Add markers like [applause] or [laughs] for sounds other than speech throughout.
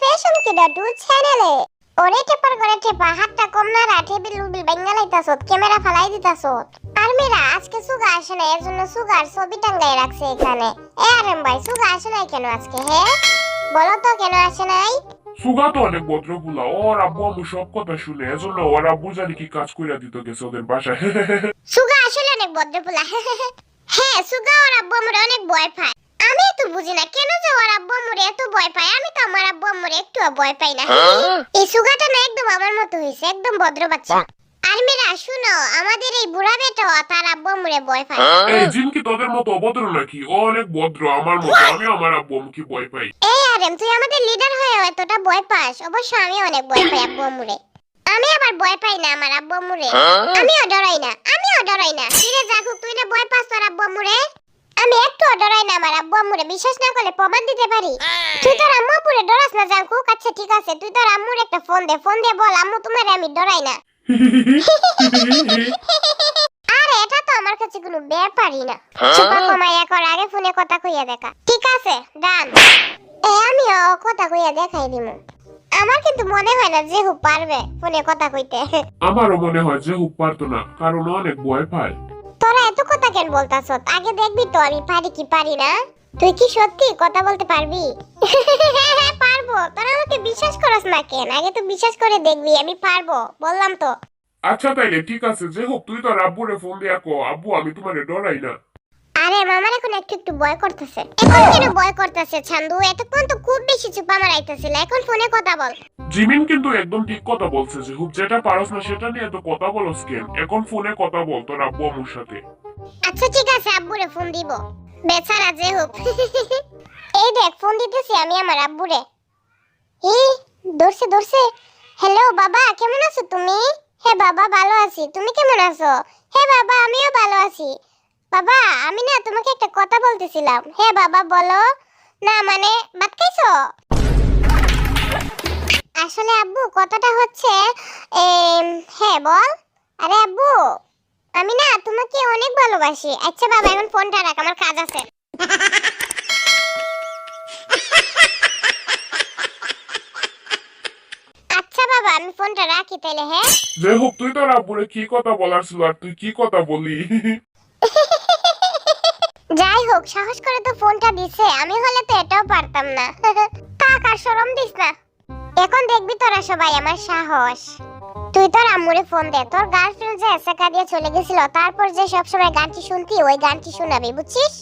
Fashion কিডা two চ্যানেলে ওরে টেপার করে টেপা হাতটা কম না রা টেবিল উবিল বেঙ্গালাইতাছত ক্যামেরা ফালাই দিতাছত আর মেয়েরা আজকে সুগা আসে না এর জন্য সুগার ছবি টাঙ্গাই রাখছে এখানে। এ আরেম ভাই সুগা আসে নাই কেন আজকে হ্যাঁ বলো তো কেন আসে নাই? সুগা তো অনেক ভদ্র বুলা ওর আব্বু আম্মু সব কথা শুনে এজন্য ওর আব্বু জানি কি কাজ কইরা দিত গেছে ওদের বাসায়। সুগা আসলে অনেক ভদ্রপুলা হ্যাঁ সুগা ওর আব্বু আমার অনেক ভয় পায় আমি তো বুঝি না। কেন যে ওর আব্বু আমার এত ভয় পায়? আমি তো আমার আব্বু আমার একটু ভয় পাই না। এই সুগাটা না একদম আমার মতো হয়েছে একদম ভদ্র বাচ্চা। আর মেয়েরা শুনো আমাদের এই বুড়া বেটা তার আব্বু আমরে ভয় পায়। এই জিন কি তোদের মতো অভদ্র নাকি? ও অনেক ভদ্র আমার মতো। আমি আমার আব্বু আম্মুকে ভয় পাই। এই আরেম তুই আমাদের লিডার হয়ে এতটা ভয় পাস? অবশ্য আমি অনেক ভয় পাই আব্বু আম্মুরে। আমি আবার ভয় পাই না আমার আব্বু আম্মুরে। আমিও ডরাই না। আমিও আমি একটু ডরাই না আমার আব্বু আম্মুরে বিশ্বাস না করলে প্রমাণ দিতে পারি। তুই তোর আম্মু আপুরে ডরাস না জাঙ্কুক আচ্ছা ঠিক আছে তুই তোর আম্মুর একটা ফোন দে। ফোন দে বল আম্মু তোমারে আমি ডরাই না। আরে এটা তো আমার কাছে কোনো ব্যাপারই না। সুপার কমাইয়া কর আগে ফোনে কথা কইয়া দেখা। ঠিক আছে ডান। এ আমিও কথা কইয়া দেখাই দিমু। আমার কিন্তু মনে হয় না যে হুপ পারবে ফোনে কথা কইতে। আমারও মনে হয় যে হুপ পারতো না কারণ অনেক ভয় পায়। এত কথা কেন বলতাছ? আগে দেখবি তো আমি পারি কি পারি না। তুই কি সত্যি কথা বলতে পারবি? [laughs] পারব। তোরা আমাকে বিশ্বাস করস না কেন? আগে তো বিশ্বাস করে দেখবি আমি পারব। বললাম তো। আচ্ছা তাইলে ঠিক আছে। যে হোক তুই তোর আব্বুরে ফোন দিয়া কো। আব্বু আমি তোমারে ডরাই না। আরে মামার এখন একটু একটু ভয় করতেছে। এখন কেন ভয় করতেছে ছান্দু? এতক্ষণ তো খুব বেশি চুপা মারাইতেছিল। এখন ফোনে কথা বল। জিমিন কিন্তু একদম ঠিক কথা বলছে যে হুপ যেটা পারস না সেটা নিয়ে তো কথা বলস কেন? এখন ফোনে কথা বল তোর আব্বু আম্মুর সাথে। আচ্ছা ঠিক আছে, আব্বুরে ফোন দিব। বেচারা যে হোক। [laughs] এই দেখ, ফোন দিতেছি আমি আমার আব্বুরে। এই ধরছে ধরছে। হ্যালো বাবা, কেমন আছো তুমি? হ্যাঁ বাবা, ভালো আছি। তুমি কেমন আছো? হ্যাঁ বাবা, আমিও ভালো আছি। বাবা, আমি না তোমাকে একটা কথা বলতেছিলাম। হ্যাঁ বাবা, বলো। না মানে ভাত খাইছো? আসলে আব্বু, কথাটা হচ্ছে হ্যাঁ বল। আরে, আব্বু। আমি না তোমাকে অনেক ভালোবাসি। আচ্ছা বাবা এখন ফোনটা রাখ আমার কাজ আছে। আচ্ছা বাবা আমি ফোনটা রাখি তাইলে হ্যাঁ? যে হোক তুই তোর আব্বুরে কি কথা বলার ছিল আর তুই কি কথা বলি যাই হোক সাহস করে তো ফোনটা দিছে আমি হলে তো এটাও পারতাম না। থাক আর শরম দিস না। এখন দেখবি তোরা সবাই আমার সাহস। তুই তোর আম্মুরে ফোন দে। তোর গার্লফ্রেন্ড যে এসেকা দিয়ে চলে গেছিল তারপর যে সবসময় গানটি শুনতি ওই গানটি শোনাবি বুঝছিস?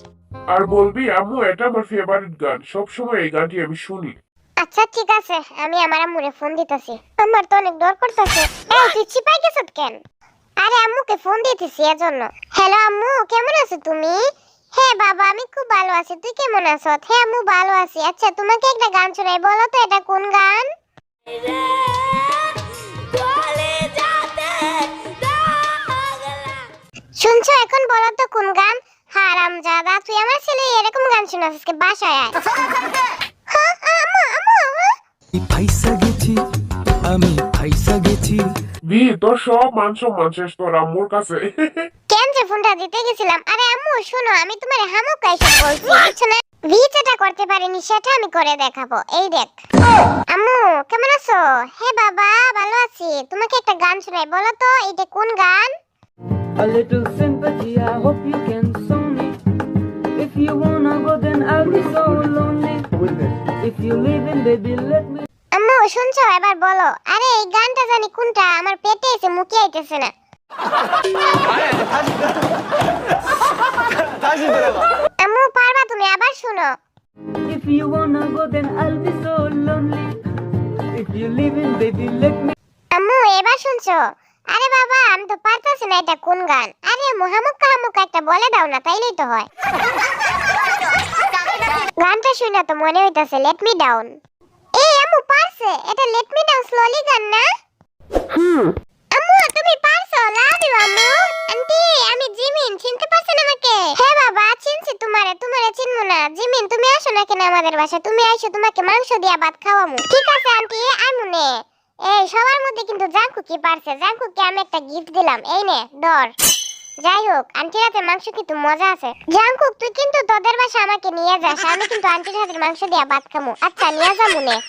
আর বলবি আম্মু এটা আমার ফেভারিট গান। সবসময় এই গানটি আমি শুনি। আচ্ছা ঠিক আছে আমি আমার আম্মুরে ফোন দিতেছি। আমার তো অনেক ডর করতেছে। এই তুই চিপাই গেছত কেন? আরে আম্মুকে ফোন দিতেছি এজন্য। হ্যালো আম্মু কেমন আছো তুমি? হ্যাঁ বাবা আমি খুব ভালো আছি। তুই কেমন আছো হ্যাঁ আম্মু ভালো আছি। আচ্ছা তোমাকে একটা গান শোনাই বলো তো এটা কোন গান? কোন গান? হারাম জাদা তুই আমার ছেলে এরকম গান শোনাস আজকে বাসায় আয়। ফাইসা গেছি আমি ফাইসা গেছি। বি তোর সব মান সম্মান শেষ তোর আম্মুর কাছে। কেন যে ফোনটা দিতে গেছিলাম? আরে আম্মু শোনো আমি তোমার হামুক এসে বলছি বুঝছ না। ভি যেটা করতে পারিনি সেটা আমি করে দেখাবো। এই দেখ। আম্মু কেমন আছো? হ্যাঁ বাবা ভালো আছি। তোমাকে একটা গান শোনাই বলো তো এটা কোন গান? A little sympathy, I hope you can show me. If you wanna go, then I'll be so lonely. If you leave in, baby, let me. আম্মু শুনছো এবার বলো আরে এই গানটা জানি কোনটা আমার পেটে এসে মুখে আইতেছে না আম্মু পারবা তুমি আবার শুনো If you wanna go, then I'll be so lonely. If you leave in, baby, let me. আম্মু এবার শুনছো আরে বাবা আমি তো পারতাছি না এটা কোন গান। আরে মোহাম্মদ কাহামুক একটা বলে দাও না তাইলেই তো হয়। গানটা শুনে তো মনে হইতাছে লেট মি ডাউন এই আম্মু পারছে এটা লেট মি ডাউন স্লোলি গান না? আম্মু তুমি পারছ লাভ ইউ আম্মু। আন্টি আমি জিমিন চিনতে পারছেন আমাকে? হ্যাঁ বাবা চিনছি তোমারে তোমারে চিনবো না। জিমিন তুমি আসো না কেন আমাদের বাসায়? তুমি আইসো তোমাকে মাংস দিয়া ভাত খাওয়ামু। ঠিক আছে আন্টি আমুনে এই, সবার মধ্যে কিন্তু জাঙ্কু কি পারছে জাঙ্কুকে আমি একটা গিফট দিলাম। এই নে, ধর। যাই হোক, আন্টির হাতের মাংস কিন্তু মজা আছে। জাঙ্কুক তুই কিন্তু তোদের বাসা আমাকে নিয়ে যাস, আমি কিন্তু আন্টির হাতের মাংস দিয়া ভাত খামু। আচ্ছা নিয়ে যাব নে।